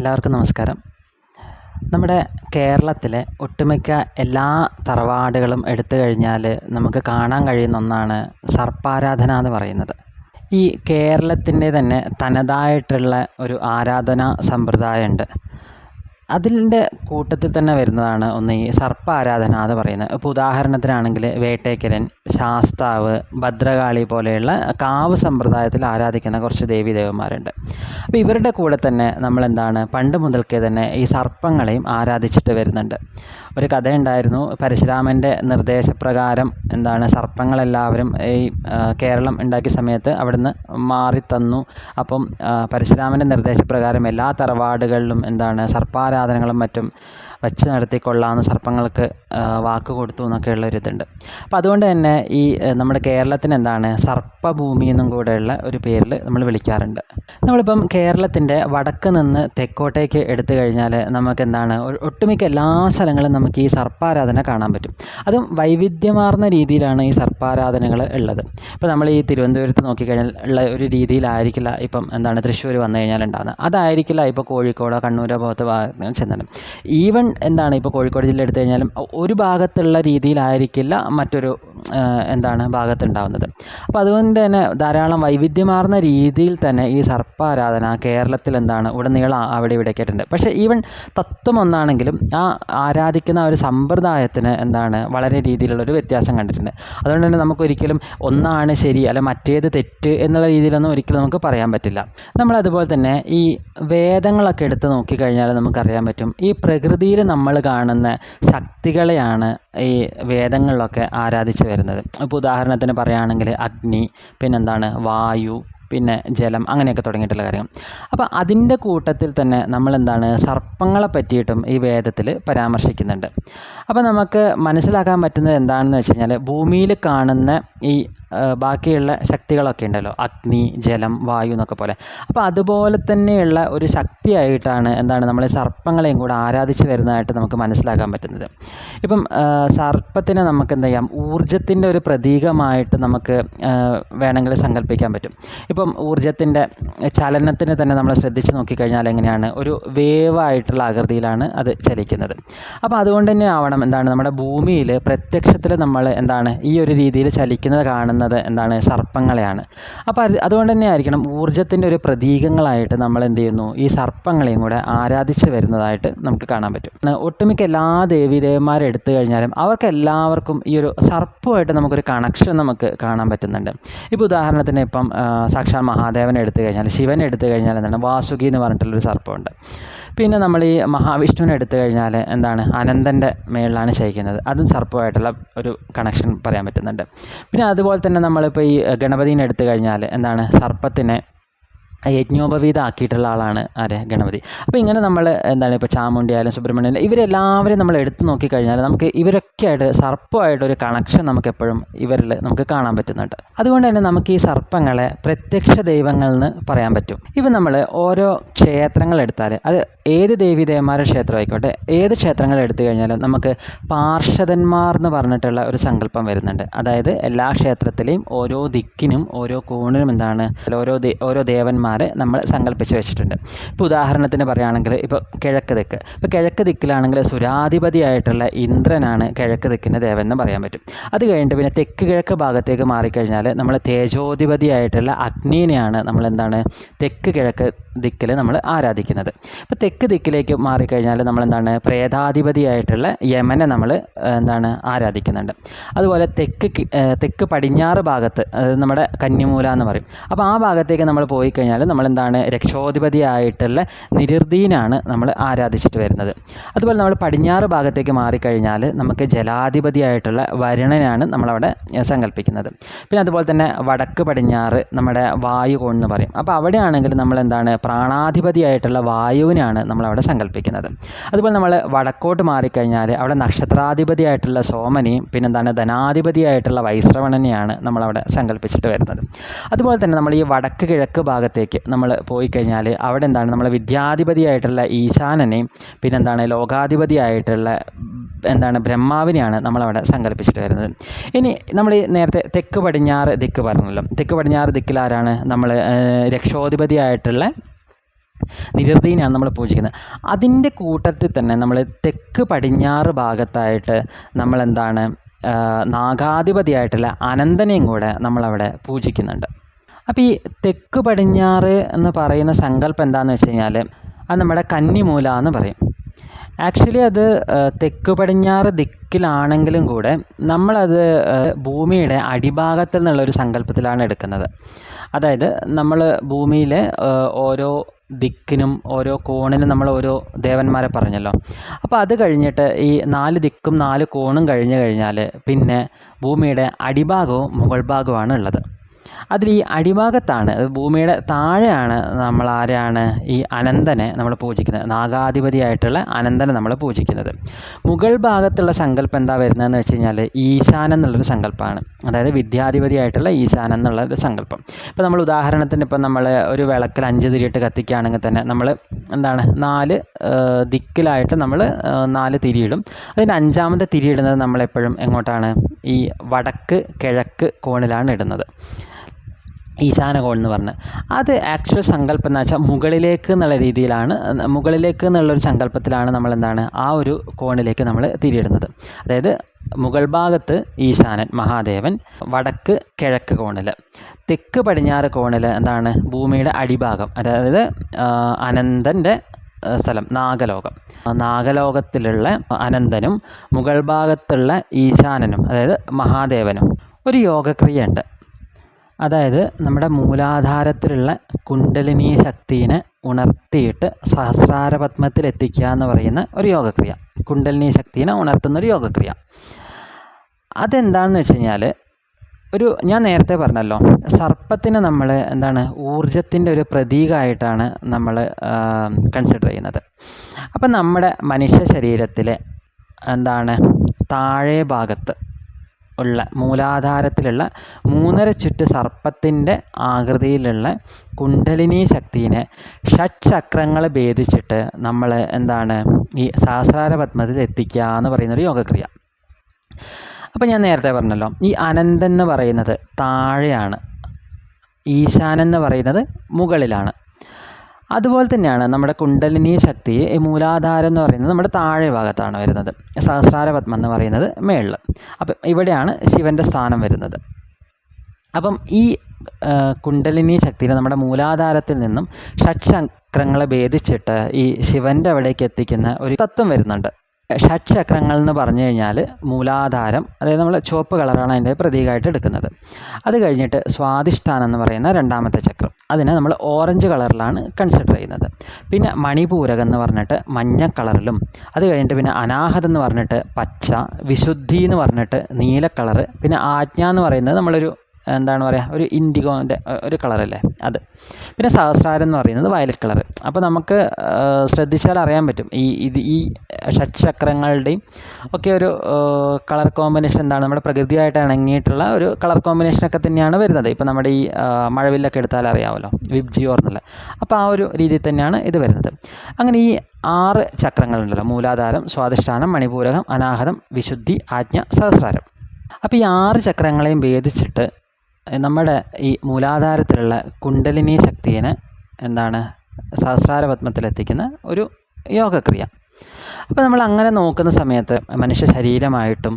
എല്ലാവർക്കും നമസ്കാരം. നമ്മുടെ കേരളത്തിലെ ഒട്ടുമിക്ക എല്ലാ തറവാടുകളും എടുത്തു കഴിഞ്ഞാൽ നമുക്ക് കാണാൻ കഴിയുന്ന ഒന്നാണ് സർപ്പാരാധന എന്ന് പറയുന്നത്. ഈ കേരളത്തിന്റെ തന്നെ തനതായിട്ടുള്ള ഒരു ആരാധനാ സമ്പ്രദായമുണ്ട്. അതിന്റെ കൂട്ടത്തിൽ തന്നെ വരുന്നതാണ് ഒന്ന് ഈ സർപ്പ ആരാധന എന്ന് പറയുന്നത്. ഇപ്പോൾ ഉദാഹരണത്തിനാണെങ്കിൽ വേട്ടേക്കരൻ ശാസ്താവ് ഭദ്രകാളി പോലെയുള്ള കാവ് സമ്പ്രദായത്തിൽ ആരാധിക്കുന്ന കുറച്ച് ദേവി ദേവന്മാരുണ്ട്. അപ്പോൾ ഇവരുടെ കൂടെ തന്നെ നമ്മൾ എന്താണ് പണ്ട് മുതൽക്കേ തന്നെ ഈ സർപ്പങ്ങളെയും ആരാധിച്ചിട്ട് വരുന്നുണ്ട്. ഒരു കഥയുണ്ടായിരുന്നു. പരശുരാമന്റെ നിർദ്ദേശപ്രകാരം എന്താണ് സർപ്പങ്ങളെല്ലാവരും ഈ കേരളം ഉണ്ടാക്കിയ സമയത്ത് അവിടുന്ന് മാറി തന്നു അപ്പം പരശുരാമന്റെ നിർദ്ദേശപ്രകാരം എല്ലാ തറവാടുകളിലും എന്താണ് സർപ്പാരാധനകളും മറ്റും വച്ച് നടത്തിക്കൊള്ളാമെന്ന് സർപ്പങ്ങൾക്ക് വാക്ക് കൊടുത്തു എന്നൊക്കെയുള്ള ഒരു ഇതുണ്ട് അപ്പം അതുകൊണ്ട് തന്നെ ഈ നമ്മുടെ കേരളത്തിന് എന്താണ് സർപ്പഭൂമി എന്നും കൂടെയുള്ള ഒരു പേരിൽ നമ്മൾ വിളിക്കാറുണ്ട്. നമ്മളിപ്പം കേരളത്തിന്റെ വടക്ക് നിന്ന് തെക്കോട്ടേക്ക് എടുത്തു കഴിഞ്ഞാൽ നമുക്ക് എന്താണ് ഒട്ടുമിക്ക എല്ലാ സ്ഥലങ്ങളും നമുക്ക് ഈ സർപ്പാരാധന കാണാൻ പറ്റും. അതും വൈവിധ്യമാർന്ന രീതിയിലാണ് ഈ സർപ്പാരാധനകൾ ഉള്ളത്. ഇപ്പോൾ നമ്മൾ ഈ തിരുവനന്തപുരത്ത് നോക്കിക്കഴിഞ്ഞാൽ ഉള്ള ഒരു രീതിയിലായിരിക്കില്ല ഇപ്പം എന്താണ് തൃശ്ശൂർ വന്നു കഴിഞ്ഞാൽ ഉണ്ടാകുന്നത് അതായിരിക്കില്ല ഇപ്പോൾ കോഴിക്കോടോ കണ്ണൂരോ പോലത്തെ ചെന്നിട്ട് ഈവൻ എന്താണ് ഇപ്പോൾ കോഴിക്കോട് ജില്ല എടുത്തു കഴിഞ്ഞാലും ഒരു ഭാഗത്തുള്ള രീതിയിലായിരിക്കില്ല മറ്റൊരു എന്താണ് ഭാഗത്തുണ്ടാവുന്നത്. അപ്പോൾ അതുകൊണ്ട് തന്നെ ധാരാളം വൈവിധ്യമാർന്ന രീതിയിൽ തന്നെ ഈ സർപ്പാരാധന കേരളത്തിൽ എന്താണ് ഉടനീളം അവിടെ ഇവിടെയൊക്കെ ആയിട്ടുണ്ട്. പക്ഷേ ഈവൻ തത്വം ഒന്നാണെങ്കിലും ആ ആരാധിക്കുന്ന ഒരു സമ്പ്രദായത്തിന് എന്താണ് വളരെ രീതിയിലുള്ളൊരു വ്യത്യാസം കണ്ടിട്ടുണ്ട്. അതുകൊണ്ട് തന്നെ നമുക്കൊരിക്കലും ഒന്നാണ് ശരി അല്ല മറ്റേത് തെറ്റ് എന്നുള്ള രീതിയിലൊന്നും ഒരിക്കലും നമുക്ക് പറയാൻ പറ്റില്ല. നമ്മളതുപോലെ തന്നെ ഈ വേദങ്ങളൊക്കെ എടുത്ത് നോക്കിക്കഴിഞ്ഞാൽ നമുക്കറിയാൻ പറ്റും. ഈ പ്രകൃതിയിൽ നമ്മൾ കാണുന്ന ശക്തികളെയാണ് ഈ വേദങ്ങളിലൊക്കെ ആരാധിച്ച് വരുന്നത്. ഇപ്പോൾ ഉദാഹരണത്തിന് പറയുകയാണെങ്കിൽ അഗ്നി പിന്നെന്താണ് വായു പിന്നെ ജലം അങ്ങനെയൊക്കെ തുടങ്ങിയിട്ടുള്ള കാര്യങ്ങൾ. അപ്പോൾ അതിന്റെ കൂട്ടത്തിൽ തന്നെ നമ്മളെന്താണ് സർപ്പങ്ങളെ പറ്റിയിട്ടും ഈ വേദത്തിൽ പരാമർശിക്കുന്നുണ്ട്. അപ്പോൾ നമുക്ക് മനസ്സിലാക്കാൻ പറ്റുന്നത് എന്താണെന്ന് വെച്ച് കഴിഞ്ഞാൽ ഭൂമിയിൽ കാണുന്ന ഈ ബാക്കിയുള്ള ശക്തികളൊക്കെ ഉണ്ടല്ലോ. അഗ്നി ജലം വായു എന്നൊക്കെ പോലെ. അപ്പോൾ അതുപോലെ തന്നെയുള്ള ഒരു ശക്തിയായിട്ടാണ് എന്താണ് നമ്മൾ സർപ്പങ്ങളെയും കൂടെ ആരാധിച്ച് വരുന്നതായിട്ട് നമുക്ക് മനസ്സിലാക്കാൻ പറ്റുന്നത്. ഇപ്പം സർപ്പത്തിനെ നമുക്ക് എന്താ ചെയ്യാം? ഊർജത്തിന്റെ ഒരു പ്രതീകമായിട്ട് നമുക്ക് വേണമെങ്കിൽ സങ്കല്പിക്കാൻ പറ്റും. ഇപ്പം ഊർജത്തിന്റെ ചലനത്തിന് തന്നെ നമ്മൾ ശ്രദ്ധിച്ച് നോക്കിക്കഴിഞ്ഞാൽ എങ്ങനെയാണ്? ഒരു വേവായിട്ടുള്ള ആകൃതിയിലാണ് അത് ചലിക്കുന്നത്. അപ്പോൾ അതുകൊണ്ട് തന്നെ ആവണം എന്താണ്? നമ്മുടെ ഭൂമിയിൽ പ്രത്യക്ഷത്തിൽ നമ്മൾ എന്താണ് ഈ ഒരു രീതിയിൽ ചലിക്കുന്നത് കാണുന്നത് എന്താണ്? സർപ്പങ്ങളെയാണ്. അപ്പോൾ അത് അതുകൊണ്ട് തന്നെ ആയിരിക്കണം ഊർജത്തിന്റെ ഒരു പ്രതീകങ്ങളായിട്ട് നമ്മൾ എന്ത് ചെയ്യുന്നു? ഈ സർപ്പങ്ങളെയും കൂടെ ആരാധിച്ച് വരുന്നതായിട്ട് നമുക്ക് കാണാൻ പറ്റും. ഒട്ടുമിക്ക എല്ലാ ദേവീദേവന്മാരെ എടുത്തു കഴിഞ്ഞാലും അവർക്ക് എല്ലാവർക്കും ഈ ഒരു സർപ്പമായിട്ട് നമുക്കൊരു കണക്ഷൻ നമുക്ക് കാണാൻ പറ്റുന്നുണ്ട്. ഇപ്പോൾ ഉദാഹരണത്തിന് ഇപ്പം സാക്ഷാൽ മഹാദേവനെ എടുത്തു കഴിഞ്ഞാൽ ശിവനെ എടുത്തു കഴിഞ്ഞാൽ എന്താണ്? വാസുകി എന്ന് പറഞ്ഞിട്ടുള്ളൊരു സർപ്പമുണ്ട്. പിന്നെ നമ്മൾ ഈ മഹാവിഷ്ണുവിനെ എടുത്തു കഴിഞ്ഞാൽ എന്താണ്? അനന്തന്റെ മേളിലാണ് ശയിക്കുന്നത്. അതും സർപ്പമായിട്ടുള്ള ഒരു കണക്ഷൻ പറയാൻ പറ്റുന്നുണ്ട്. പിന്നെ അതുപോലെ തന്നെ നമ്മളിപ്പോൾ ഈ ഗണപതിനെ എടുത്തു കഴിഞ്ഞാൽ എന്താണ്? സർപ്പത്തിനെ യജ്ഞോപവീതമാക്കിയിട്ടുള്ള ആളാണ് ആരെ? ഗണപതി. അപ്പോൾ ഇങ്ങനെ നമ്മൾ എന്താണ് ഇപ്പോൾ ചാമുണ്ടി ആയാലും സുബ്രഹ്മണ്യൻ ഇവരെല്ലാവരും നമ്മൾ എടുത്തു നോക്കിക്കഴിഞ്ഞാൽ നമുക്ക് ഇവരൊക്കെ ആയിട്ട് സർപ്പമായിട്ട് ഒരു കണക്ഷൻ നമുക്ക് എപ്പോഴും ഇവരിൽ നമുക്ക് കാണാൻ പറ്റുന്നുണ്ട്. അതുകൊണ്ട് തന്നെ നമുക്ക് ഈ സർപ്പങ്ങളെ പ്രത്യക്ഷ ദൈവങ്ങൾ എന്ന് പറയാൻ പറ്റും. ഇപ്പം നമ്മൾ ഓരോ ക്ഷേത്രങ്ങൾ എടുത്താൽ അത് ഏത് ദേവീദേവന്മാരുടെ ക്ഷേത്രം ആയിക്കോട്ടെ ഏത് ക്ഷേത്രങ്ങൾ എടുത്തു കഴിഞ്ഞാലും നമുക്ക് പാർഷദന്മാർ എന്ന് പറഞ്ഞിട്ടുള്ള ഒരു സങ്കല്പം വരുന്നുണ്ട്. അതായത് എല്ലാ ക്ഷേത്രത്തിലെയും ഓരോ ദിക്കിനും ഓരോ കോണിനും എന്താണ് ഓരോ ഓരോ ഓരോ ദേവന്മാരെ നമ്മൾ സങ്കല്പിച്ച് വെച്ചിട്ടുണ്ട്. ഇപ്പോൾ ഉദാഹരണത്തിന് പറയുകയാണെങ്കിൽ ഇപ്പോൾ കിഴക്ക് ദിക്ക്. ഇപ്പോൾ കിഴക്ക് ദിക്കിലാണെങ്കിൽ സുരാധിപതിയായിട്ടുള്ള ഇന്ദ്രനാണ് കിഴക്ക് ദിക്കിന്റെ ദേവൻ എന്ന് പറയാൻ പറ്റും. അത് കഴിഞ്ഞിട്ട് പിന്നെ തെക്ക് കിഴക്ക് ഭാഗത്തേക്ക് മാറിക്കഴിഞ്ഞാൽ നമ്മൾ തേജോധിപതിയായിട്ടുള്ള അഗ്നിനെയാണ് നമ്മൾ എന്താണ് തെക്ക് കിഴക്ക് ദിക്കിൽ നമ്മൾ ആരാധിക്കുന്നത്. ഇപ്പോൾ തെക്ക് ദിക്കിലേക്ക് മാറിക്കഴിഞ്ഞാൽ നമ്മൾ എന്താണ് പ്രേതാധിപതിയായിട്ടുള്ള യമനെ നമ്മൾ എന്താണ് ആരാധിക്കുന്നുണ്ട്. അതുപോലെ തെക്ക് തെക്ക് പടിഞ്ഞാറ് ഭാഗത്ത് നമ്മുടെ കന്നിമൂല എന്ന് പറയും. അപ്പോൾ ആ ഭാഗത്തേക്ക് നമ്മൾ പോയി കഴിഞ്ഞാൽ നമ്മൾ എന്താണ് രക്ഷോധിപതിയായിട്ടുള്ള നിരുദ്ധീനാണ് നമ്മൾ ആരാധിച്ചിട്ട് വരുന്നത്. അതുപോലെ നമ്മൾ പടിഞ്ഞാറ് ഭാഗത്തേക്ക് മാറിക്കഴിഞ്ഞാൽ നമുക്ക് ജലാധിപതിയായിട്ടുള്ള വരുണനാണ് നമ്മളവിടെ സങ്കല്പിക്കുന്നത്. പിന്നെ അതുപോലെ തന്നെ വടക്ക് പടിഞ്ഞാറ് നമ്മുടെ വായു എന്ന് പറയും. അപ്പോൾ അവിടെയാണെങ്കിൽ നമ്മൾ എന്താണ് പ്രാണാധിപതിയായിട്ടുള്ള വായുവിനാണ് നമ്മളവിടെ സങ്കല്പിക്കുന്നത്. അതുപോലെ നമ്മൾ വടക്കോട്ട് മാറിക്കഴിഞ്ഞാൽ അവിടെ നക്ഷത്രാധിപതിയായിട്ടുള്ള സോമനെയും പിന്നെന്താണ് ധനാധിപതിയായിട്ടുള്ള വൈശ്രവണനെയാണ് നമ്മളവിടെ സങ്കല്പിച്ചിട്ട് വരുന്നത്. അതുപോലെ തന്നെ നമ്മൾ ഈ വടക്ക് കിഴക്ക് ഭാഗത്തേക്ക് നമ്മൾ പോയി കഴിഞ്ഞാൽ അവിടെ എന്താണ് നമ്മൾ വിദ്യാധിപതിയായിട്ടുള്ള ഈശാനനെയും പിന്നെന്താണ് ലോകാധിപതിയായിട്ടുള്ള എന്താണ് ബ്രഹ്മാവിനെയാണ് നമ്മളവിടെ സങ്കല്പിച്ചിട്ട് വരുന്നത്. ഇനി നമ്മൾ നേരത്തെ തെക്ക് പടിഞ്ഞാറ് ദിക്ക് പറഞ്ഞല്ലോ. തെക്ക് പടിഞ്ഞാറ് ദിക്കിൽ ആരാണ് നമ്മൾ രക്ഷോധിപതിയായിട്ടുള്ള നിരർദീനെയാണ് നമ്മൾ പൂജിക്കുന്നത്. അതിന്റെ കൂട്ടത്തിൽ തന്നെ നമ്മൾ തെക്ക് പടിഞ്ഞാറ് ഭാഗത്തായിട്ട് നമ്മളെന്താണ് നാഗാധിപതിയായിട്ടുള്ള അനന്തനെയും കൂടെ നമ്മളവിടെ പൂജിക്കുന്നുണ്ട്. അപ്പോൾ ഈ തെക്ക് പടിഞ്ഞാറ് എന്ന് പറയുന്ന സങ്കല്പം എന്താണെന്ന് വെച്ച് കഴിഞ്ഞാൽ അത് നമ്മുടെ കന്നിമൂല എന്ന് പറയും. ആക്ച്വലി അത് തെക്ക് പടിഞ്ഞാറ് ദിക്കിലാണെങ്കിലും കൂടെ നമ്മളത് ഭൂമിയുടെ അടിഭാഗത്തിൽ നിന്നുള്ളൊരു സങ്കല്പത്തിലാണ് എടുക്കുന്നത്. അതായത് നമ്മൾ ഭൂമിയിലെ ഓരോ ദിക്കിനും ഓരോ കോണിനും നമ്മൾ ഓരോ ദേവന്മാരെ പറഞ്ഞല്ലോ. അപ്പോൾ അത് കഴിഞ്ഞിട്ട് ഈ നാല് ദിക്കും നാല് കോണും കഴിഞ്ഞ് കഴിഞ്ഞാൽ പിന്നെ ഭൂമിയുടെ അടിഭാഗവും മുകൾ ഭാഗവുമാണ് ഉള്ളത്. അതിൽ ഈ അടിഭാഗത്താണ് ഭൂമിയുടെ താഴെയാണ് നമ്മൾ ആരാണ്? ഈ അനന്തനെ നമ്മൾ പൂജിക്കുന്നത്. നാഗാധിപതിയായിട്ടുള്ള അനന്തനെ നമ്മൾ പൂജിക്കുന്നത്. മുകൾ ഭാഗത്തുള്ള സങ്കല്പം എന്താ വരുന്നതെന്ന് വെച്ച് കഴിഞ്ഞാൽ ഈശാനം എന്നുള്ളൊരു സങ്കല്പമാണ്. അതായത് വിദ്യാധിപതിയായിട്ടുള്ള ഈശാനം എന്നുള്ള ഒരു സങ്കല്പം. ഇപ്പോൾ നമ്മൾ ഉദാഹരണത്തിന് ഇപ്പം നമ്മൾ ഒരു വിളക്കിൽ അഞ്ച് തിരിയിട്ട് കത്തിക്കുകയാണെങ്കിൽ തന്നെ നമ്മൾ എന്താണ്? നാല് ദിക്കിലായിട്ട് നമ്മൾ നാല് തിരിയിടും. അതിന് അഞ്ചാമത്തെ തിരിയിടുന്നത് നമ്മളെപ്പോഴും എങ്ങോട്ടാണ്? ഈ വടക്ക് കിഴക്ക് കോണിലാണ് ഇടുന്നത്. ഈശാന കോൺ എന്ന് പറഞ്ഞ്. അത് ആക്ച്വൽ സങ്കല്പം എന്ന് വെച്ചാൽ മുകളിലേക്ക് എന്നുള്ള രീതിയിലാണ് മുകളിലേക്ക് എന്നുള്ളൊരു സങ്കല്പത്തിലാണ് നമ്മൾ എന്താണ് ആ ഒരു കോണിലേക്ക് നമ്മൾ തിരിയിടുന്നത്. അതായത് മുകൾ ഭാഗത്ത് ഈശാനൻ മഹാദേവൻ വടക്ക് കിഴക്ക് കോണിൽ തെക്ക് പടിഞ്ഞാറ് കോണിൽ എന്താണ്? ഭൂമിയുടെ അടിഭാഗം അതായത് അനന്തന്റെ സ്ഥലം നാഗലോകം. നാഗലോകത്തിലുള്ള അനന്തനും മുകൾ ഭാഗത്തുള്ള ഈശാനനും അതായത് മഹാദേവനും ഒരു യോഗക്രിയ ഉണ്ട് അതായത് നമ്മുടെ മൂലാധാരത്തിലുള്ള കുണ്ടലിനി ശക്തിനെ ഉണർത്തിയിട്ട് സഹസ്രാര പത്മത്തിൽ എത്തിക്കുക എന്ന് പറയുന്ന ഒരു യോഗക്രിയ. കുണ്ടലിനി ശക്തിനെ ഉണർത്തുന്ന ഒരു യോഗക്രിയ. അതെന്താണെന്ന് വെച്ച് കഴിഞ്ഞാൽ ഒരു ഞാൻ നേരത്തെ പറഞ്ഞല്ലോ സർപ്പത്തിനെ നമ്മൾ എന്താണ് ഊർജത്തിന്റെ ഒരു പ്രതീകമായിട്ടാണ് നമ്മൾ കൺസിഡർ ചെയ്യുന്നത്. അപ്പം നമ്മുടെ മനുഷ്യ ശരീരത്തിലെ എന്താണ് താഴെ ഭാഗത്ത് ഉള്ള മൂലാധാരത്തിലുള്ള മൂന്നര ചുറ്റ് സർപ്പത്തിന്റെ ആകൃതിയിലുള്ള കുണ്ടലിനി ശക്തിനെ ഷഡ്ചക്രങ്ങൾ ഭേദിച്ചിട്ട് നമ്മൾ എന്താണ് ഈ സഹസ്രാര പത്മത്തിൽ എത്തിക്കുക എന്ന് പറയുന്നൊരു യോഗക്രിയ. അപ്പോൾ ഞാൻ നേരത്തെ പറഞ്ഞല്ലോ ഈ അനന്തെന്ന് പറയുന്നത് താഴെയാണ് ഈശാനെന്ന് പറയുന്നത് മുകളിലാണ്. അതുപോലെ തന്നെയാണ് നമ്മുടെ കുണ്ടലിനി ശക്തി മൂലാധാരം എന്ന് പറയുന്നത് നമ്മുടെ താഴെ ഭാഗത്താണ് വരുന്നത്. സഹസ്രാര പത്മം എന്ന് പറയുന്നത് മേളിൽ അപ്പം ഇവിടെയാണ് ശിവന്റെ സ്ഥാനം വരുന്നത്. അപ്പം ഈ കുണ്ടലിനി ശക്തിനെ നമ്മുടെ മൂലാധാരത്തിൽ നിന്നും ഷഡ്ചക്രങ്ങളെ ഭേദിച്ചിട്ട് ഈ ശിവന്റെ അവിടേക്ക് എത്തിക്കുന്ന ഒരു തത്വം വരുന്നുണ്ട്. ഷഡ്ചക്രങ്ങൾ എന്ന് പറഞ്ഞു കഴിഞ്ഞാൽ മൂലാധാരം അതായത് നമ്മൾ ചുവപ്പ് കളറാണ് അതിന്റെ പ്രതീകമായിട്ട് എടുക്കുന്നത്. അത് കഴിഞ്ഞിട്ട് സ്വാധിഷ്ഠാനം എന്ന് പറയുന്ന രണ്ടാമത്തെ ചക്രം. അതിനെ നമ്മൾ ഓറഞ്ച് കളറിലാണ് കൺസിഡർ ചെയ്യുന്നത്. പിന്നെ മണിപൂരകം എന്ന് പറഞ്ഞിട്ട് മഞ്ഞ കളറിലും അത് കഴിഞ്ഞിട്ട് പിന്നെ അനാഹത് എന്ന് പറഞ്ഞിട്ട് പച്ച വിശുദ്ധി എന്ന് പറഞ്ഞിട്ട് നീല കളറ് പിന്നെ ആജ്ഞ എന്ന് പറയുന്നത് നമ്മളൊരു എന്താണ് പറയുക ഒരു ഇൻഡിഗോന്റെ ഒരു കളറല്ലേ അത്. പിന്നെ സഹസ്രാരം എന്ന് പറയുന്നത് വയലറ്റ് കളർ. അപ്പോൾ നമുക്ക് ശ്രദ്ധിച്ചാൽ അറിയാൻ പറ്റും. ഈ ഇത് ഈ ഷഡ്ചക്രങ്ങളുടെയും ഒക്കെ ഒരു കളർ കോമ്പിനേഷൻ എന്താണ്. നമ്മുടെ പ്രകൃതിയായിട്ട് ഇണങ്ങിയിട്ടുള്ള ഒരു കളർ കോമ്പിനേഷനൊക്കെ തന്നെയാണ് വരുന്നത്. ഇപ്പോൾ നമ്മുടെ ഈ മഴവില്ലൊക്കെ എടുത്താൽ അറിയാമല്ലോ വിബ്ജിയോർ എന്നുള്ള. അപ്പോൾ ആ ഒരു രീതിയിൽ തന്നെയാണ് ഇത് വരുന്നത്. അങ്ങനെ ഈ ആറ് ചക്രങ്ങളുണ്ടല്ലോ മൂലാധാരം സ്വാധിഷ്ഠാനം മണിപൂരകം അനാഹതം വിശുദ്ധി ആജ്ഞ സഹസ്രാരം. അപ്പോൾ ഈ ആറ് ചക്രങ്ങളെയും ഭേദിച്ചിട്ട് നമ്മുടെ ഈ മൂലാധാരത്തിലുള്ള കുണ്ടലിനി ശക്തിയെ എന്താണ് സഹസ്രാര പത്മത്തിലെത്തിക്കുന്ന ഒരു യോഗക്രിയ. അപ്പോൾ നമ്മൾ അങ്ങനെ നോക്കുന്ന സമയത്ത് മനുഷ്യ ശരീരമായിട്ടും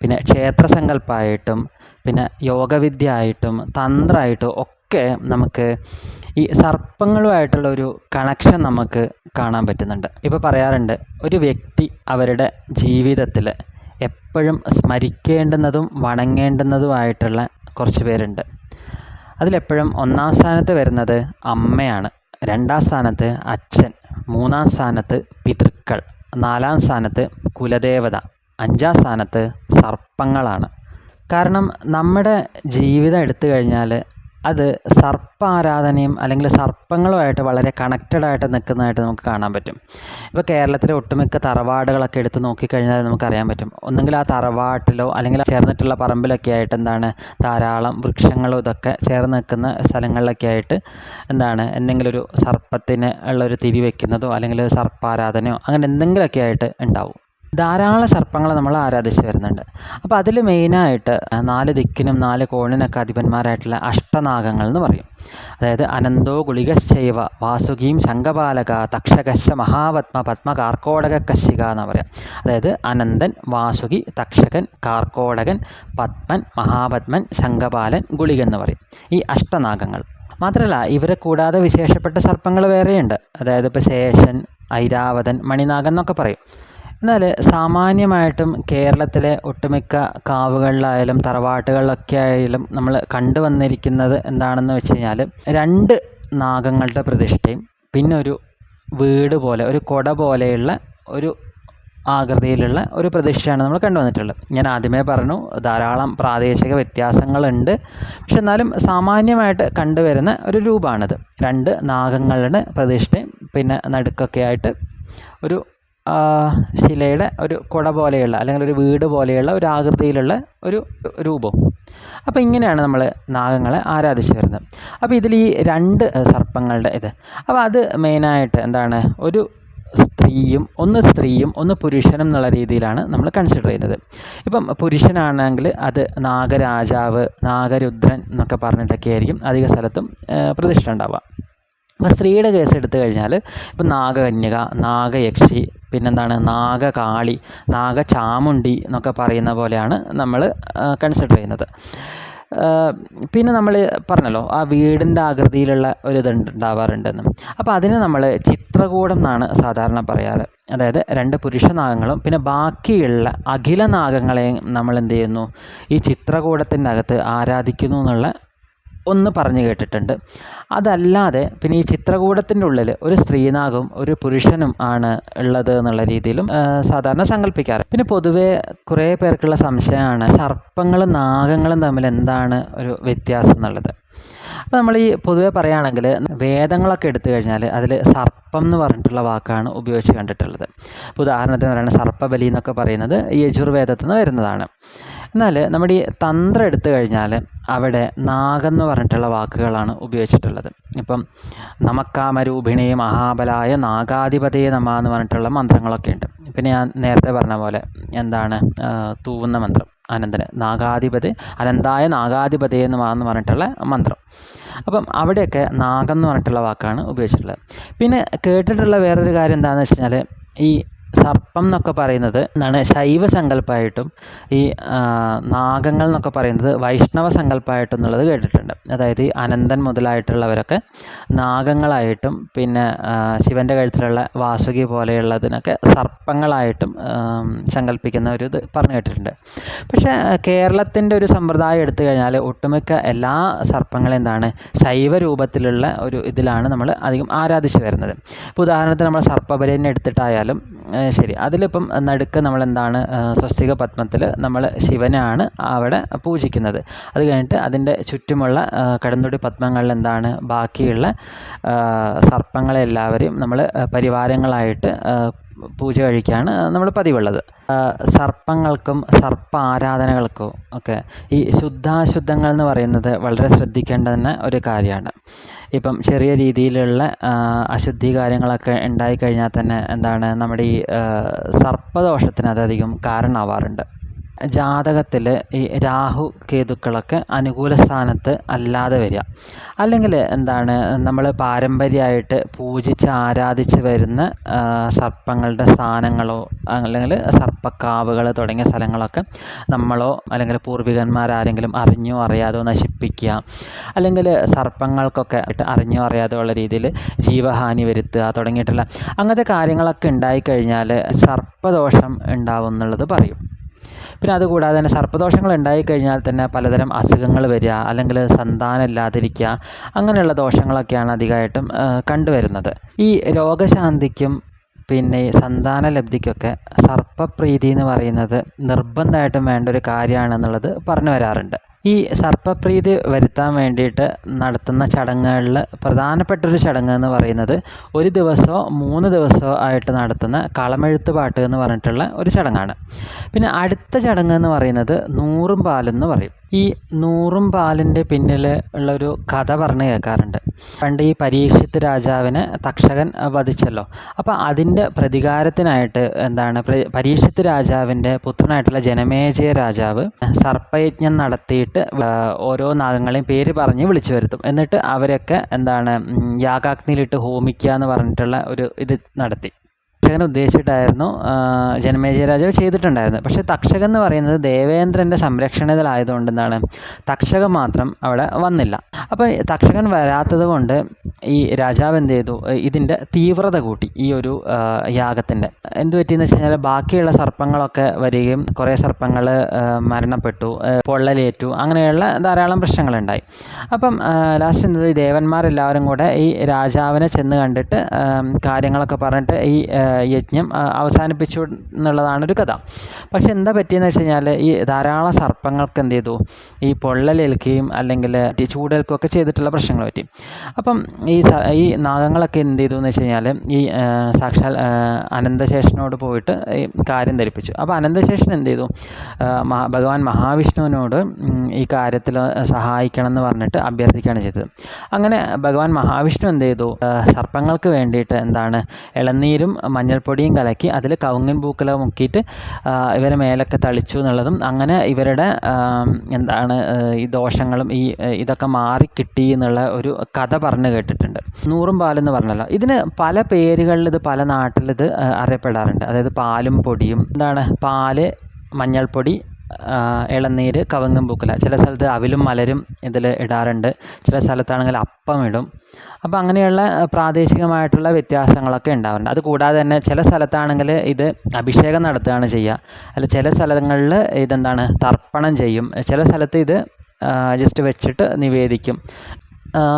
പിന്നെ ക്ഷേത്രസങ്കല്പമായിട്ടും പിന്നെ യോഗവിദ്യ ആയിട്ടും തന്ത്രമായിട്ടും ഒക്കെ നമുക്ക് ഈ സർപ്പങ്ങളുമായിട്ടുള്ള ഒരു കണക്ഷൻ നമുക്ക് കാണാൻ പറ്റുന്നുണ്ട്. ഇപ്പോൾ പറയാറുണ്ട് ഒരു വ്യക്തി അവരുടെ ജീവിതത്തിൽ എപ്പോഴും സ്മരിക്കേണ്ടുന്നതും വണങ്ങേണ്ടുന്നതുമായിട്ടുള്ള കുറച്ച് പേരുണ്ട്. അതിലെപ്പോഴും ഒന്നാം സ്ഥാനത്ത് വരുന്നത് അമ്മയാണ്. രണ്ടാം സ്ഥാനത്ത് അച്ഛൻ. മൂന്നാം സ്ഥാനത്ത് പിതൃക്കൾ. നാലാം സ്ഥാനത്ത് കുലദേവത. അഞ്ചാം സ്ഥാനത്ത് സർപ്പങ്ങളാണ്. കാരണം നമ്മുടെ ജീവിതം എടുത്തു കഴിഞ്ഞാൽ അത് സർപ്പാരാധനയും അല്ലെങ്കിൽ സർപ്പങ്ങളുമായിട്ട് വളരെ കണക്റ്റഡ് ആയിട്ട് നിൽക്കുന്നതായിട്ട് നമുക്ക് കാണാൻ പറ്റും. ഇപ്പോൾ കേരളത്തിലെ ഒട്ടുമിക്ക തറവാടുകളൊക്കെ എടുത്ത് നോക്കിക്കഴിഞ്ഞാൽ നമുക്കറിയാൻ പറ്റും. ഒന്നുകിൽ ആ തറവാട്ടിലോ അല്ലെങ്കിൽ ചേർന്നിട്ടുള്ള പറമ്പിലൊക്കെ ആയിട്ട് എന്താണ് ധാരാളം വൃക്ഷങ്ങളും ഇതൊക്കെ ചേർന്ന് നിൽക്കുന്ന സ്ഥലങ്ങളിലൊക്കെ ആയിട്ട് എന്താണ് എന്തെങ്കിലും ഒരു സർപ്പത്തിന് ഉള്ളൊരു തിരി വയ്ക്കുന്നതോ അല്ലെങ്കിൽ സർപ്പാരാധനയോ അങ്ങനെ എന്തെങ്കിലുമൊക്കെ ആയിട്ട് ഉണ്ടാവും. ധാരാളം സർപ്പങ്ങളെ നമ്മൾ ആരാധിച്ച് വരുന്നുണ്ട്. അപ്പോൾ അതിൽ മെയിനായിട്ട് നാല് ദിക്കിനും നാല് കോണിനൊക്കെ അധിപന്മാരായിട്ടുള്ള അഷ്ടനാഗങ്ങൾ എന്ന് പറയും. അതായത് അനന്തോ ഗുളികശ്ചൈവ വാസുകീം ശംഖപാലക തക്ഷകശ മഹാപത്മ പത്മ കാർക്കോടക കശിക എന്ന് പറയാം. അതായത് അനന്തൻ വാസുകി തക്ഷകൻ കാർക്കോടകൻ പത്മൻ മഹാപത്മൻ ശംഖപാലൻ ഗുളിക എന്ന് പറയും. ഈ അഷ്ടനാഗങ്ങൾ. മാത്രമല്ല ഇവരെ കൂടാതെ വിശേഷപ്പെട്ട സർപ്പങ്ങൾ വേറെയുണ്ട്. അതായത് ഇപ്പോൾ ശേഷൻ ഐരാവതൻ മണിനാഗൻ എന്നൊക്കെ പറയും. എന്നാൽ സാമാന്യമായിട്ടും കേരളത്തിലെ ഒട്ടുമിക്ക കാവുകളിലായാലും തറവാട്ടുകളിലൊക്കെ ആയാലും നമ്മൾ കണ്ടുവന്നിരിക്കുന്നത് എന്താണെന്ന് വെച്ച് കഴിഞ്ഞാൽ രണ്ട് നാഗങ്ങളുടെ പ്രതിഷ്ഠയും പിന്നെ ഒരു വീട് പോലെ ഒരു കൊട പോലെയുള്ള ഒരു ആകൃതിയിലുള്ള ഒരു പ്രതിഷ്ഠയാണ് നമ്മൾ കണ്ടുവന്നിട്ടുള്ളത്. ഞാൻ ആദ്യമേ പറഞ്ഞു ധാരാളം പ്രാദേശിക വ്യത്യാസങ്ങളുണ്ട്. പക്ഷെ എന്നാലും സാമാന്യമായിട്ട് കണ്ടുവരുന്ന ഒരു രൂപമാണിത് രണ്ട് നാഗങ്ങളുടെ പ്രതിഷ്ഠയും പിന്നെ നടുക്കൊക്കെ ആയിട്ട് ഒരു ശിലയുടെ ഒരു കുട പോലെയുള്ള അല്ലെങ്കിൽ ഒരു വീട് പോലെയുള്ള ഒരു ആകൃതിയിലുള്ള ഒരു രൂപം. അപ്പോൾ ഇങ്ങനെയാണ് നമ്മൾ നാഗങ്ങളെ ആരാധിച്ചു വരുന്നത്. അപ്പോൾ ഇതിൽ ഈ രണ്ട് സർപ്പങ്ങളുടെ ഇത്. അപ്പോൾ അത് മെയിനായിട്ട് എന്താണ്? ഒരു സ്ത്രീയും ഒന്ന് സ്ത്രീയും ഒന്ന് പുരുഷനും എന്നുള്ള രീതിയിലാണ് നമ്മൾ കൺസിഡർ ചെയ്യുന്നത്. ഇപ്പം പുരുഷനാണെങ്കിൽ അത് നാഗരാജാവ് നാഗരുദ്രൻ എന്നൊക്കെ പറഞ്ഞിട്ടൊക്കെ ആയിരിക്കും അധിക സ്ഥലത്തും പ്രതിഷ്ഠ ഉണ്ടാവുക. അപ്പോൾ സ്ത്രീയുടെ കേസ് എടുത്തു കഴിഞ്ഞാൽ ഇപ്പം നാഗകന്യക നാഗയക്ഷി പിന്നെന്താണ് നാഗകാളി നാഗചാമുണ്ടി എന്നൊക്കെ പറയുന്ന പോലെയാണ് നമ്മൾ കൺസിഡർ ചെയ്യുന്നത്. പിന്നെ നമ്മൾ പറഞ്ഞല്ലോ ആ വീടിന്റെ ആകൃതിയിലുള്ള ഒരു ഇത് ഉണ്ടാവാറുണ്ടെന്ന് അപ്പോൾ അതിന് നമ്മൾ ചിത്രകൂടം എന്നാണ് സാധാരണ പറയാറ്. അതായത് രണ്ട് പുരുഷ നാഗങ്ങളും പിന്നെ ബാക്കിയുള്ള അഖില നാഗങ്ങളെയും നമ്മൾ എന്ത് ചെയ്യുന്നു? ഈ ചിത്രകൂടത്തിന്റെ അകത്ത് ആരാധിക്കുന്നു എന്നുള്ള ഒന്ന് പറഞ്ഞു കേട്ടിട്ടുണ്ട്. അതല്ലാതെ പിന്നെ ഈ ചിത്രകൂടത്തിന്റെ ഉള്ളിൽ ഒരു സ്ത്രീനാഗവും ഒരു പുരുഷനും ആണ് ഉള്ളത് എന്നുള്ള രീതിയിലും സാധാരണ സങ്കല്പിക്കാറ്. പിന്നെ പൊതുവേ കുറേ പേർക്കുള്ള സംശയമാണ് സർപ്പങ്ങളും നാഗങ്ങളും തമ്മിൽ എന്താണ് ഒരു വ്യത്യാസം എന്നുള്ളത്. അപ്പോൾ നമ്മൾ ഈ പൊതുവെ പറയുകയാണെങ്കിൽ വേദങ്ങളൊക്കെ എടുത്തു കഴിഞ്ഞാൽ അതിൽ സർപ്പം എന്ന് പറഞ്ഞിട്ടുള്ള വാക്കാണ് ഉപയോഗിച്ച് കണ്ടിട്ടുള്ളത്. ഉദാഹരണത്തിന് പറയുന്നത് സർപ്പബലി എന്നൊക്കെ പറയുന്നത് യജുർവേദത്തിൽ നിന്ന് വരുന്നതാണ്. എന്നാൽ നമ്മുടെ ഈ തന്ത്രം എടുത്തു കഴിഞ്ഞാൽ അവിടെ നാഗെന്ന് പറഞ്ഞിട്ടുള്ള വാക്കുകളാണ് ഉപയോഗിച്ചിട്ടുള്ളത്. ഇപ്പം നമക്കാമരൂപിണി മഹാബലായ നാഗാധിപതയെ നമ എന്ന് പറഞ്ഞിട്ടുള്ള മന്ത്രങ്ങളൊക്കെ ഉണ്ട്. പിന്നെ ഞാൻ നേരത്തെ പറഞ്ഞ പോലെ എന്താണ് തൂവുന്ന മന്ത്രം അനന്തന് നാഗാധിപതി അനന്തായ നാഗാധിപതി എന്ന് പറഞ്ഞിട്ടുള്ള മന്ത്രം. അപ്പം അവിടെയൊക്കെ നാഗം എന്ന് പറഞ്ഞിട്ടുള്ള വാക്കാണ് ഉപയോഗിച്ചിട്ടുള്ളത്. പിന്നെ കേട്ടിട്ടുള്ള വേറൊരു കാര്യം എന്താണെന്ന് വെച്ച് കഴിഞ്ഞാൽ ഈ സർപ്പം എന്നൊക്കെ പറയുന്നത് എന്താണ് ശൈവ സങ്കല്പമായിട്ടും ഈ നാഗങ്ങൾ എന്നൊക്കെ പറയുന്നത് വൈഷ്ണവ സങ്കല്പമായിട്ടും എന്നുള്ളത് കേട്ടിട്ടുണ്ട്. അതായത് ഈ അനന്തൻ മുതലായിട്ടുള്ളവരൊക്കെ നാഗങ്ങളായിട്ടും പിന്നെ ശിവന്റെ കഴുത്തിലുള്ള വാസുകി പോലെയുള്ളതിനൊക്കെ സർപ്പങ്ങളായിട്ടും സങ്കല്പിക്കുന്ന ഒരു ഇത് പറഞ്ഞു കേട്ടിട്ടുണ്ട്. പക്ഷേ കേരളത്തിന്റെ ഒരു സമ്പ്രദായം എടുത്തു കഴിഞ്ഞാൽ ഒട്ടുമിക്ക എല്ലാ സർപ്പങ്ങളും എന്താണ് ശൈവ രൂപത്തിലുള്ള ഒരു ഇതിലാണ് നമ്മൾ അധികം ആരാധിച്ചു വരുന്നത്. ഇപ്പോൾ ഉദാഹരണത്തിന് നമ്മൾ സർപ്പബലിനെ എടുത്തിട്ടായാലും ശരി. അതിലിപ്പം നടുക്ക് നമ്മൾ എന്താണ് സ്വസ്തിക പത്മത്തിൽ നമ്മൾ ശിവനാണ് അവിടെ പൂജിക്കുന്നത്. അത് കഴിഞ്ഞിട്ട് അതിന്റെ ചുറ്റുമുള്ള കടന്തൊടി പത്മങ്ങളിൽ എന്താണ് ബാക്കിയുള്ള സർപ്പങ്ങളെ എല്ലാവരെയും നമ്മൾ പരിവാരങ്ങളായിട്ട് പൂജ കഴിക്കുകയാണ് നമ്മൾ പതിവുള്ളത്. സർപ്പങ്ങൾക്കും സർപ്പ ആരാധനകൾക്കും ഒക്കെ ഈ ശുദ്ധാശുദ്ധങ്ങൾ എന്ന് പറയുന്നത് വളരെ ശ്രദ്ധിക്കേണ്ട തന്നെ ഒരു കാര്യമാണ്. ഇപ്പം ചെറിയ രീതിയിലുള്ള അശുദ്ധി കാര്യങ്ങളൊക്കെ ഉണ്ടായിക്കഴിഞ്ഞാൽ തന്നെ എന്താണ് നമ്മുടെ ഈ സർപ്പദോഷത്തിന് അതധികം കാരണമാവാറുണ്ട്. ജാതകത്തിൽ ഈ രാഹു കേതുക്കളൊക്കെ അനുകൂല സ്ഥാനത്ത് അല്ലാതെ വരിക. അല്ലെങ്കിൽ എന്താണ് നമ്മൾ പാരമ്പര്യമായിട്ട് പൂജിച്ച് ആരാധിച്ച് വരുന്ന സർപ്പങ്ങളുടെ സ്ഥാനങ്ങളോ അല്ലെങ്കിൽ സർപ്പക്കാവുകൾ തുടങ്ങിയ സ്ഥലങ്ങളൊക്കെ നമ്മളോ അല്ലെങ്കിൽ പൂർവികന്മാരാരെങ്കിലും അറിഞ്ഞോ അറിയാതോ നശിപ്പിക്കുക. അല്ലെങ്കിൽ സർപ്പങ്ങൾക്കൊക്കെ അറിഞ്ഞോ അറിയാതോ ഉള്ള രീതിയിൽ ജീവഹാനി വരുത്തുക തുടങ്ങിയിട്ടുള്ള അങ്ങനത്തെ കാര്യങ്ങളൊക്കെ ഉണ്ടായിക്കഴിഞ്ഞാൽ സർപ്പദോഷം ഉണ്ടാവും എന്നുള്ളത് പറയും. പിന്നെ അതുകൂടാതെ തന്നെ സർപ്പദോഷങ്ങൾ ഉണ്ടായിക്കഴിഞ്ഞാൽ തന്നെ പലതരം അസുഖങ്ങൾ വരിക അല്ലെങ്കിൽ സന്താനം ഇല്ലാതിരിക്കുക അങ്ങനെയുള്ള ദോഷങ്ങളൊക്കെയാണ് അധികമായിട്ടും കണ്ടുവരുന്നത്. ഈ രോഗശാന്തിക്കും പിന്നെ സന്താന ലബ്ധിക്കൊക്കെ സർപ്പപ്രീതി എന്ന് പറയുന്നത് നിർബന്ധമായിട്ടും വേണ്ട ഒരു കാര്യമാണെന്നുള്ളത് പറഞ്ഞു വരാറുണ്ട്. ഈ സർപ്പപ്രീതി വരുത്താൻ വേണ്ടിയിട്ട് നടത്തുന്ന ചടങ്ങുകളിൽ പ്രധാനപ്പെട്ടൊരു ചടങ്ങ് എന്ന് പറയുന്നത് ഒരു ദിവസമോ മൂന്ന് ദിവസമോ ആയിട്ട് നടത്തുന്ന കളമെഴുത്ത് പാട്ട് എന്ന് പറഞ്ഞിട്ടുള്ള ഒരു ചടങ്ങാണ്. പിന്നെ അടുത്ത ചടങ്ങ് എന്ന് പറയുന്നത് നൂറും പാലെന്ന് പറയും. ഈ നൂറും പാലിന്റെ പിന്നിൽ ഉള്ളൊരു കഥ പറഞ്ഞ് കേൾക്കാറുണ്ട്. പണ്ട് ഈ പരീക്ഷിത്ത് രാജാവിനെ തക്ഷകൻ വധിച്ചല്ലോ. അപ്പോൾ അതിന്റെ പ്രതികാരത്തിനായിട്ട് എന്താണ് പരീക്ഷിത്ത് രാജാവിന്റെ പുത്രനായിട്ടുള്ള ജനമേജയ രാജാവ് സർപ്പയജ്ഞം നടത്തിയിട്ട് ഓരോ നാഗങ്ങളെയും പേര് പറഞ്ഞ് വിളിച്ചു വരുത്തും. എന്നിട്ട് അവരൊക്കെ എന്താണ് യാഗാഗ്നിയിലിട്ട് ഹോമിക്കുക എന്ന് പറഞ്ഞിട്ടുള്ള ഒരു ഇത് നടത്തി. തക്ഷകൻ ഉദ്ദേശിച്ചിട്ടായിരുന്നു ജനമേജയ രാജാവ് ചെയ്തിട്ടുണ്ടായിരുന്നത്. പക്ഷേ തക്ഷകൻ എന്ന് പറയുന്നത് ദേവേന്ദ്രന്റെ സംരക്ഷണത്തിലായതുകൊണ്ട് എന്താണ് തക്ഷകൻ മാത്രം അവിടെ വന്നില്ല. അപ്പോൾ തക്ഷകൻ വരാത്തത് കൊണ്ട് ഈ രാജാവ് എന്ത് ചെയ്തു? ഇതിന്റെ തീവ്രത കൂട്ടി ഈ ഒരു യാഗത്തിന്റെ. എന്ത് പറ്റിയെന്ന് വെച്ച് കഴിഞ്ഞാൽ ബാക്കിയുള്ള സർപ്പങ്ങളൊക്കെ വരികയും കുറേ സർപ്പങ്ങൾ മരണപ്പെട്ടു പൊള്ളലേറ്റു അങ്ങനെയുള്ള ധാരാളം പ്രശ്നങ്ങളുണ്ടായി. അപ്പം ലാസ്റ്റ് എന്തത് ഈ ദേവന്മാരെല്ലാവരും കൂടെ ഈ രാജാവിനെ ചെന്ന് കണ്ടിട്ട് കാര്യങ്ങളൊക്കെ പറഞ്ഞിട്ട് ഈ യജ്ഞം അവസാനിപ്പിച്ചു എന്നുള്ളതാണ് ഒരു കഥ. പക്ഷെ എന്താ പറ്റിയെന്ന് വെച്ച് കഴിഞ്ഞാൽ ഈ ധാരാളം സർപ്പങ്ങൾക്ക് എന്ത് ചെയ്തു? ഈ പൊള്ളലേൽക്കുകയും അല്ലെങ്കിൽ ചൂടേൽക്കുകയൊക്കെ ചെയ്തിട്ടുള്ള പ്രശ്നങ്ങൾ പറ്റി. അപ്പം ഈ ഈ നാഗങ്ങളൊക്കെ എന്ത് ചെയ്തു എന്ന് വെച്ച് കഴിഞ്ഞാൽ ഈ സാക്ഷാൽ അനന്തശേഷനോട് പോയിട്ട് ഈ കാര്യം ധരിപ്പിച്ചു. അപ്പോൾ അനന്തശേഷൻ എന്ത് ചെയ്തു? ഭഗവാൻ മഹാവിഷ്ണുവിനോട് ഈ കാര്യത്തിൽ സഹായിക്കണം എന്ന് പറഞ്ഞിട്ട് അഭ്യർത്ഥിക്കുകയാണ് ചെയ്തത്. അങ്ങനെ ഭഗവാൻ മഹാവിഷ്ണു എന്ത് ചെയ്തു? സർപ്പങ്ങൾക്ക് വേണ്ടിയിട്ട് എന്താണ് ഇളനീരും മഞ്ഞൾപ്പൊടിയും കലക്കി അതിൽ കവുങ്ങൻ പൂക്കല മുക്കിയിട്ട് ഇവരെ മേലൊക്കെ തളിച്ചു എന്നുള്ളതും അങ്ങനെ ഇവരുടെ എന്താണ് ഈ ദോഷങ്ങളും ഈ ഇതൊക്കെ മാറി കിട്ടി എന്നുള്ള ഒരു കഥ പറഞ്ഞു കേട്ടിട്ടുണ്ട്. നൂറും പാലെന്ന് പറഞ്ഞല്ലോ. ഇതിന് പല പേരുകളിൽ ഇത് പല നാട്ടിൽ ഇത് അറിയപ്പെടാറുണ്ട്. അതായത് പാലും പൊടിയും എന്താണ് പാൽ മഞ്ഞൾപ്പൊടി ഇളനീര് കവുങ്ങും പൂക്കല. ചില സ്ഥലത്ത് അവിലും മലരും ഇതിൽ ഇടാറുണ്ട്. ചില സ്ഥലത്താണെങ്കിൽ അപ്പം ഇടും. അപ്പോൾ അങ്ങനെയുള്ള പ്രാദേശികമായിട്ടുള്ള വ്യത്യാസങ്ങളൊക്കെ ഉണ്ടാവാറുണ്ട് അത് കൂടാതെ തന്നെ ചില സ്ഥലത്താണെങ്കിൽ ഇത് അഭിഷേകം നടത്തുകയാണ് ചെയ്യുക. അല്ല ചില സ്ഥലങ്ങളിൽ ഇതെന്താണ് തർപ്പണം ചെയ്യും. ചില സ്ഥലത്ത് ഇത് ജസ്റ്റ് വെച്ചിട്ട് നിവേദിക്കും.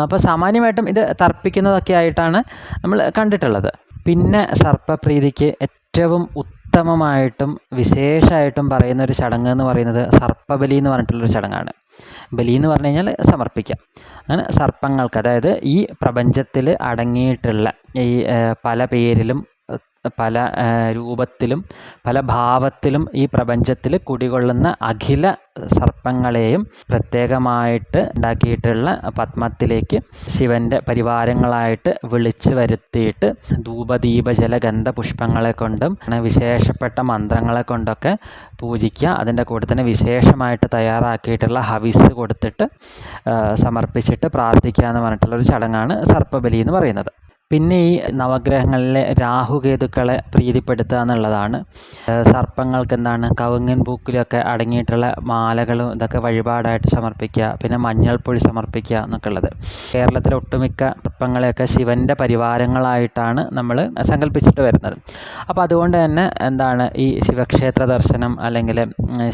അപ്പോൾ സാമാന്യമായിട്ടും ഇത് തർപ്പിക്കുന്നതൊക്കെ ആയിട്ടാണ് നമ്മൾ കണ്ടിട്ടുള്ളത്. പിന്നെ സർപ്പപ്രീതിക്ക് ഏറ്റവും ഉത്തമമായിട്ടും വിശേഷമായിട്ടും പറയുന്ന ഒരു ചടങ്ങ് എന്ന് പറയുന്നത് സർപ്പബലി എന്ന് പറഞ്ഞിട്ടുള്ളൊരു ചടങ്ങാണ്. ബലി എന്ന് പറഞ്ഞു കഴിഞ്ഞാൽ സമർപ്പിക്കാം. അങ്ങനെ സർപ്പങ്ങൾക്ക് അതായത് ഈ പ്രപഞ്ചത്തിൽ അടങ്ങിയിട്ടുള്ള ഈ പല പേരിലും പല രൂപത്തിലും പല ഭാവത്തിലും ഈ പ്രപഞ്ചത്തിൽ കുടികൊള്ളുന്ന അഖില സർപ്പങ്ങളെയും പ്രത്യേകമായിട്ട് ഉണ്ടാക്കിയിട്ടുള്ള പത്മത്തിലേക്ക് ശിവന്റെ പരിവാരങ്ങളായിട്ട് വിളിച്ചു വരുത്തിയിട്ട് ധൂപദീപ ജലഗന്ധ പുഷ്പങ്ങളെ കൊണ്ടും വിശേഷപ്പെട്ട മന്ത്രങ്ങളെ കൊണ്ടൊക്കെ പൂജിക്കുക. അതിന്റെ കൂടെ തന്നെ വിശേഷമായിട്ട് തയ്യാറാക്കിയിട്ടുള്ള ഹവിസ് കൊടുത്തിട്ട് സമർപ്പിച്ചിട്ട് പ്രാർത്ഥിക്കുക എന്ന് പറഞ്ഞിട്ടുള്ള ഒരു ചടങ്ങാണ് സർപ്പബലി എന്ന് പറയുന്നത്. പിന്നെ ഈ നവഗ്രഹങ്ങളിലെ രാഹുകേതുക്കളെ പ്രീതിപ്പെടുത്തുക എന്നുള്ളതാണ്. സർപ്പങ്ങൾക്ക് എന്താണ് കവുങ്ങൻ പൂക്കിലൊക്കെ അടങ്ങിയിട്ടുള്ള മാലകളും ഇതൊക്കെ വഴിപാടായിട്ട് സമർപ്പിക്കുക പിന്നെ മഞ്ഞൾപ്പൊടി സമർപ്പിക്കുക എന്നൊക്കെ ഉള്ളത് കേരളത്തിലെ ഒട്ടുമിക്ക സർപ്പങ്ങളെയൊക്കെ ശിവന്റെ പരിവാരങ്ങളായിട്ടാണ് നമ്മൾ സങ്കല്പിച്ചിട്ട് വരുന്നത്. അപ്പോൾ അതുകൊണ്ട് തന്നെ എന്താണ് ഈ ശിവക്ഷേത്ര ദർശനം അല്ലെങ്കിൽ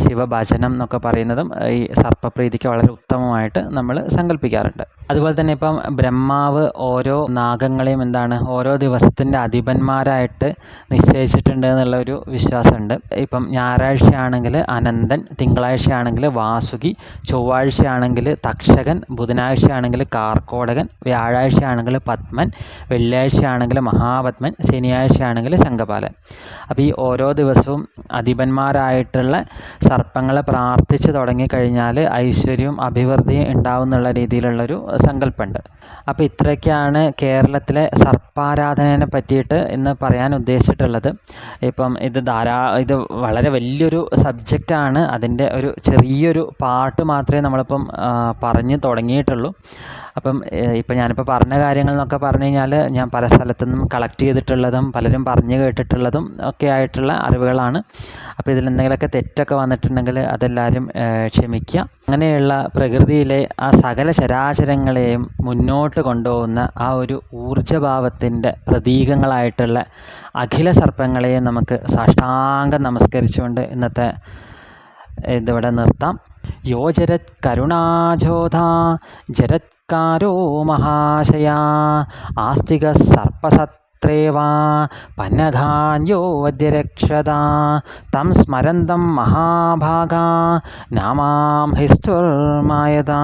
ശിവഭജനം എന്നൊക്കെ പറയുന്നതും ഈ സർപ്പപ്രീതിക്ക് വളരെ ഉത്തമമായിട്ട് നമ്മൾ സങ്കല്പിക്കാറുണ്ട്. അതുപോലെ തന്നെ ഇപ്പം ബ്രഹ്മാവ് ഓരോ നാഗങ്ങളെയും എന്താണ് ഓരോ ദിവസത്തിന്റെ അധിപന്മാരായിട്ട് നിശ്ചയിച്ചിട്ടുണ്ട് എന്നുള്ള ഒരു വിശ്വാസമുണ്ട്. ഇപ്പം ഞായറാഴ്ചയാണെങ്കിൽ അനന്തൻ തിങ്കളാഴ്ചയാണെങ്കിൽ വാസുകി ചൊവ്വാഴ്ചയാണെങ്കിൽ തക്ഷകൻ ബുധനാഴ്ചയാണെങ്കിൽ കാർക്കോടകൻ വ്യാഴാഴ്ചയാണെങ്കിൽ പത്മൻ വെള്ളിയാഴ്ചയാണെങ്കിൽ മഹാപത്മൻ ശനിയാഴ്ചയാണെങ്കിൽ ശംഖപാലൻ. അപ്പോൾ ഈ ഓരോ ദിവസവും അധിപന്മാരായിട്ടുള്ള സർപ്പങ്ങളെ പ്രാർത്ഥിച്ച് തുടങ്ങിക്കഴിഞ്ഞാൽ ഐശ്വര്യവും അഭിവൃദ്ധിയും ഉണ്ടാവും എന്നുള്ള രീതിയിലുള്ളൊരു സങ്കല്പമുണ്ട്. അപ്പോൾ ഇത്രയൊക്കെയാണ് കേരളത്തിലെ സർപ്പാരാധനയെ പറ്റിയിട്ട് ഇന്ന് പറയാൻ ഉദ്ദേശിച്ചിട്ടുള്ളത്. ഇപ്പം ഇത് ധാരാ ഇത് വളരെ വലിയൊരു സബ്ജക്റ്റാണ്. അതിന്റെ ഒരു ചെറിയൊരു പാർട്ട് മാത്രമേ നമ്മളിപ്പം പറഞ്ഞ് തുടങ്ങിയിട്ടുള്ളൂ. അപ്പം ഇപ്പം ഞാനിപ്പോൾ പറഞ്ഞ കാര്യങ്ങൾ എന്നൊക്കെ പറഞ്ഞു കഴിഞ്ഞാൽ ഞാൻ പല സ്ഥലത്തു നിന്നും കളക്ട് ചെയ്തിട്ടുള്ളതും പലരും പറഞ്ഞു കേട്ടിട്ടുള്ളതും ഒക്കെ ആയിട്ടുള്ള അറിവുകളാണ്. അപ്പോൾ ഇതിൽ എന്തെങ്കിലുമൊക്കെ തെറ്റൊക്കെ വന്നിട്ടുണ്ടെങ്കിൽ അതെല്ലാവരും ക്ഷമിക്കുക. അങ്ങനെയുള്ള പ്രകൃതിയിലെ ആ സകല ചരാചരങ്ങളെയും മുന്നോട്ട് കൊണ്ടുപോകുന്ന ആ ഒരു ഊർജഭാവത്തിന്റെ പ്രതീകങ്ങളായിട്ടുള്ള അഖില സർപ്പങ്ങളെയും നമുക്ക് സാഷ്ടാംഗം നമസ്കരിച്ചുകൊണ്ട് ഇന്നത്തെ ഇതിവിടെ നിർത്താം. യോ ജരത് കരുണാജോധ ജരത്കാരോ മഹാശയ ആസ്തിക സർപ്പസത്രേവാ പന്നഘാന്യോ അദ്യരക്ഷതാ തം സ്മരന്തം മഹാഭാഗാ നാമാം ഹിസ്തുർമായതാ